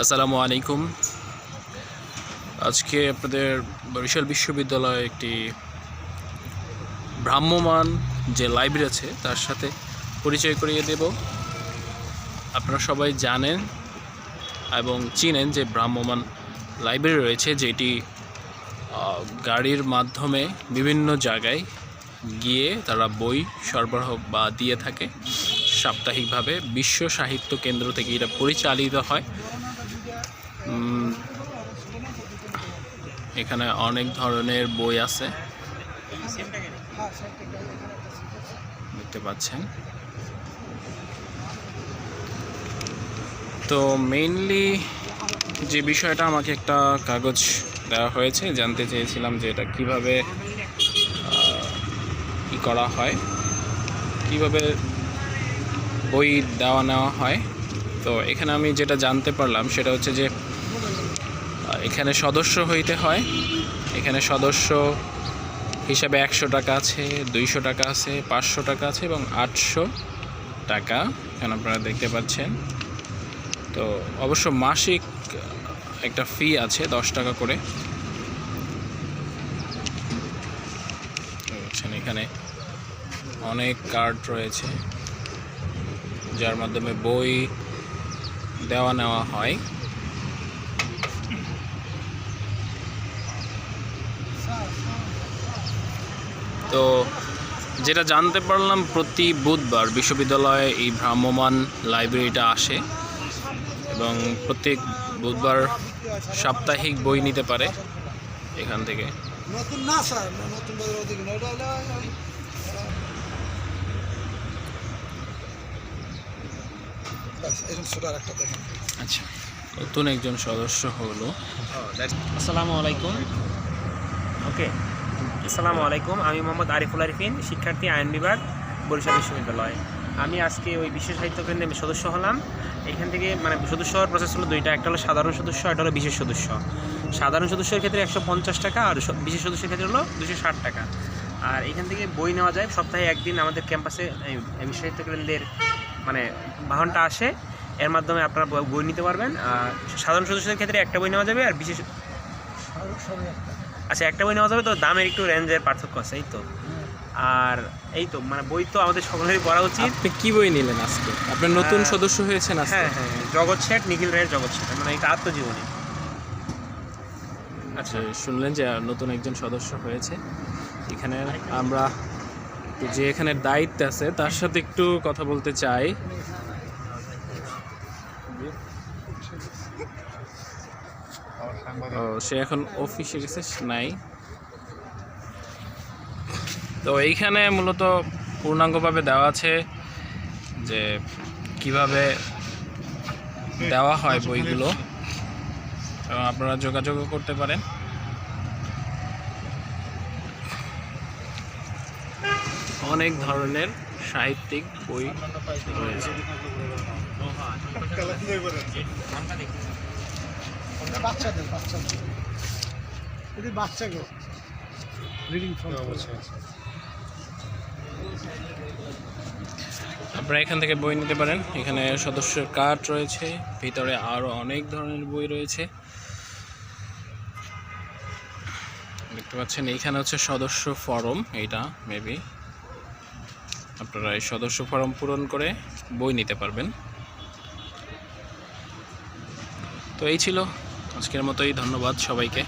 আসসালামু আলাইকুম। আজকে আপনাদের বরিশাল বিশ্ববিদ্যালয়ে একটি ভ্রাম্যমান যে লাইব্রেরি আছে, তার সাথে পরিচয় করিয়ে দেব। আপনারা সবাই জানেন এবং চিনেন যে ভ্রাম্যমান লাইব্রেরি রয়েছে, যেটি গাড়ির মাধ্যমে বিভিন্ন জায়গায় গিয়ে তারা বই সরবরাহ বা দিয়ে থাকে। সাপ্তাহিকভাবে বিশ্ব সাহিত্য কেন্দ্র থেকে এটা পরিচালিত হয়। এখানে অনেক ধরনের বই আছে। দেখতে পাচ্ছেন। তো মেইনলি যে বিষয়টা আমাকে একটা কাগজ দেওয়া হয়েছে, জানতে চেয়েছিলাম যে এটা কীভাবে করা হয়, কীভাবে বই দেওয়া নেওয়া হয়। তো এখানে আমি যেটা জানতে পারলাম সেটা হচ্ছে যে এখানে সদস্য হইতে হয়। এখানে সদস্য হিসাবে একশো টাকা আছে, দুইশো টাকা আছে, পাঁচশো টাকা আছে এবং আটশো টাকা, এখানে আপনারা দেখতে পাচ্ছেন। তো অবশ্য মাসিক একটা ফি আছে দশ টাকা করে। তো এখানে অনেক কার্ড রয়েছে, যার মাধ্যমে বই দেওয়া নেওয়া হয়। তো যেটা জানতে পারলাম, প্রতি বুধবার বিশ্ববিদ্যালয়ে এই ভ্রাম্যমান লাইব্রেরিটা আসে এবং প্রত্যেক বুধবার সাপ্তাহিক বই নিতে পারে এখান থেকে। নতুন না স্যার, নতুন একটা দেখেন। আচ্ছা নতুন একজন সদস্য হলো। আসসালামু আলাইকুম। ওকে আসসালামু আলাইকুম। আমি মোহাম্মদ আরিফুল আরিফিন শিক্ষার্থী আইন বিভাগ বরিশাল বিশ্ববিদ্যালয়। আমি আজকে ওই বিশেষ সাহিত্য কেন্দ্রে আমি সদস্য হলাম। এখান থেকে মানে সদস্য হওয়ার প্রসেস হলো দুইটা। একটা হলো সাধারণ সদস্য একটা হলো বিশেষ সদস্য। সাধারণ সদস্যের ক্ষেত্রে একশো পঞ্চাশ টাকা আর বিশেষ সদস্যের ক্ষেত্রে হলো দুশো ষাট টাকা। আর এখান থেকে বই নেওয়া যায়। সপ্তাহে একদিন আমাদের ক্যাম্পাসে বিশ্ব সাহিত্য কেন্দ্রের মানে বাহনটা আসে। এর মাধ্যমে আপনারা বই- নিতে পারবেন। আর সাধারণ সদস্যদের ক্ষেত্রে একটা বই নেওয়া যাবে আর বিশেষ আচ্ছা একটা বই নেওয়া যাবে তো দামের একটু রেঞ্জের পার্থক্য আছে এই তো। আর এই তো মানে বই তো আমাদের সকলেরই পড়া উচিত। আপনি কি বই নিলেন আজকে? আপনি নতুন। সদস্য হয়েছেন আজকে। হ্যাঁ হ্যাঁ জগৎ শেঠ নিখিল রায়ের জগৎ শেঠ মানে এটা আত্মজীবনী। আচ্ছা। শুনলেন যে নতুন একজন সদস্য হয়েছে। এখানে আমরা যে এখানে দায়িত্ব আছে তার সাথে একটু কথা বলতে চাই। সে এখন অফিসে গেছে নাই। তো এইখানে মূলত পূর্ণাঙ্গভাবে দেওয়া আছে যে কীভাবে দেওয়া হয় বইগুলো। আপনারা যোগাযোগও করতে পারেন। অনেক ধরনের সাহিত্যিক বই রয়েছে। বাচ্চাদের বাচ্চাদের। এটি বাচ্চাকে রিডিং ফ্রম আপনারা এখান থেকে বই নিতে পারেন। এখানে সদস্যের কার্ড রয়েছে। ভিতরে আরও অনেক ধরনের বই রয়েছে। দেখতে পাচ্ছেন এইখানে হচ্ছে সদস্য ফরম এইটা মেবি আপনারা এই সদস্য ফরম পূরণ করে বই নিতে পারবেন। তো এই ছিল আজকের মতোই ধন্যবাদ সবাইকে।